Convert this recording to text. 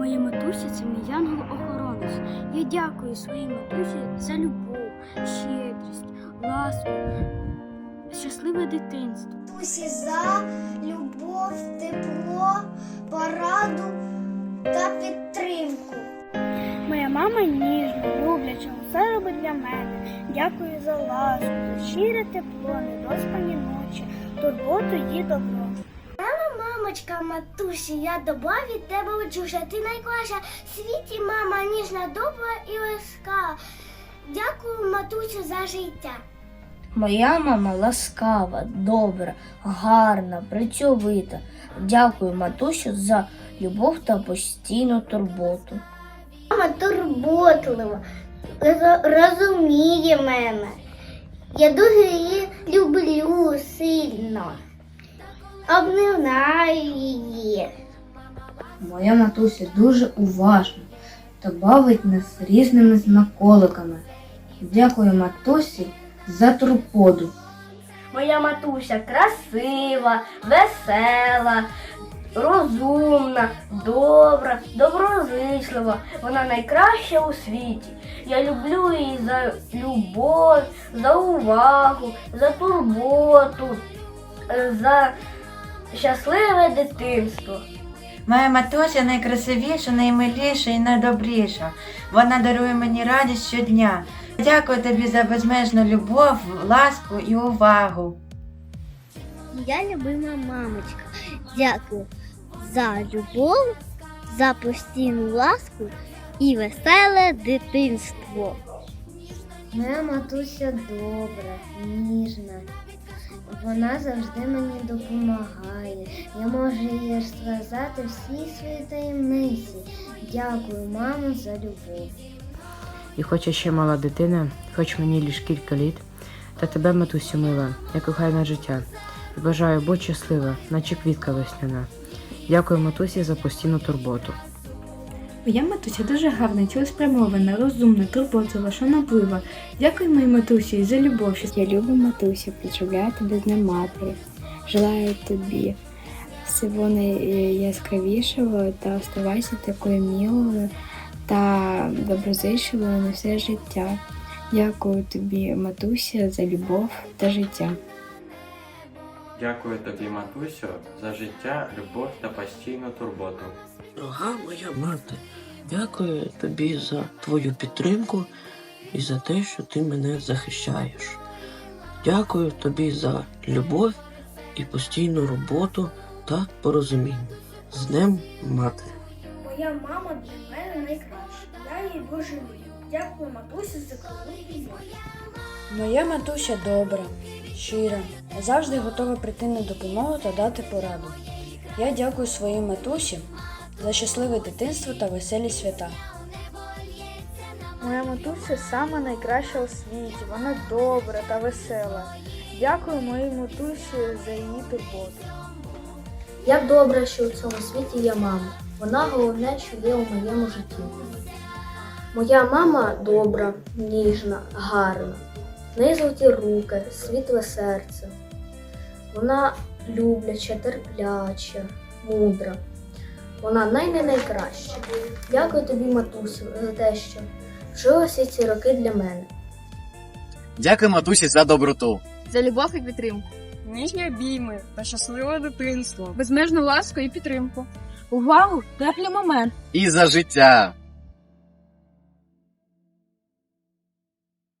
Моя матуся це мій янгол-охоронець. Я дякую своїй матусі за любов, щедрість, ласку, щасливе дитинство. Матусі за любов, тепло, пораду та підтримку. Моя мама ніжна, любляча, все робить для мене. Дякую за ласку, за щире тепло, недоспані ночі, турботу і добро. Мамочка, матусі, я доба від тебе учуся. Ти найкраща в світі, мама, ніжна, добра і ласка. Дякую, матусю, за життя. Моя мама ласкава, добра, гарна, працьовита. Дякую, матусю, за любов та постійну турботу. Мама турботлива, розуміє мене. Я дуже її люблю сильно. Обнімаю її. Моя матуся дуже уважна та бавить нас різними смаколиками. Дякую матусі за турботу. Моя матуся красива, весела, розумна, добра, доброзичлива. Вона найкраща у світі. Я люблю її за любов, за увагу, за турботу, е, за щасливе дитинство. Моя матуся найкрасивіша, наймиліша і найдобріша. Вона дарує мені радість щодня. Дякую тобі за безмежну любов, ласку і увагу. Я любима мамочка. Дякую за любов, за постійну ласку і веселе дитинство. Моя матуся добра, ніжна. Вона завжди мені допомагає. Я можу їй розказати всі свої таємниці. Дякую, мамо, за любов. І хоч я ще мала дитина, хоч мені лиш кілька літ, та тебе, матусю мила, я кохаю на життя і бажаю будь щаслива, наче квітка весняна. Дякую матусі за постійну турботу. Моя матуся дуже гарна, цілеспрямована, розумна, турботова, шановлива. Дякую моїй матусі за любов. Я люблю матусю, поздравляю тебе з Днем матері. Желаю тобі всього найяскравішого та оставайся такою милою та доброзичливою на все життя. Дякую тобі, матуся, за любов та життя. Дякую тобі, матусю, за життя, любов та постійну турботу. Дорога моя мати, дякую тобі за твою підтримку і за те, що ти мене захищаєш. Дякую тобі за любов і постійну роботу та порозуміння. З Днем Матері! Моя мама для мене найкраща. Я її дуже люблю. Дякую матусі за коли і. Моя матуся добра, щира, завжди готова прийти на допомогу та дати пораду. Я дякую своїй матусі за щасливе дитинство та веселі свята. Моя матуся сама найкраща у світі. Вона добра та весела. Дякую моїй матусі за її турботу. Як добре, що у цьому світі є мама. Вона головне, що є у моєму житті. Моя мама добра, ніжна, гарна. В неї золоті руки, світле серце. Вона любляча, терпляча, мудра. Вона най-най-найкраща. Дякую тобі, матусю, за те, що вжила всі ці роки для мене. Дякую матусі за доброту. за любов і підтримку, ніжні обійми та щасливе дитинство, безмежну ласку і підтримку, увагу, теплі момент. І за життя.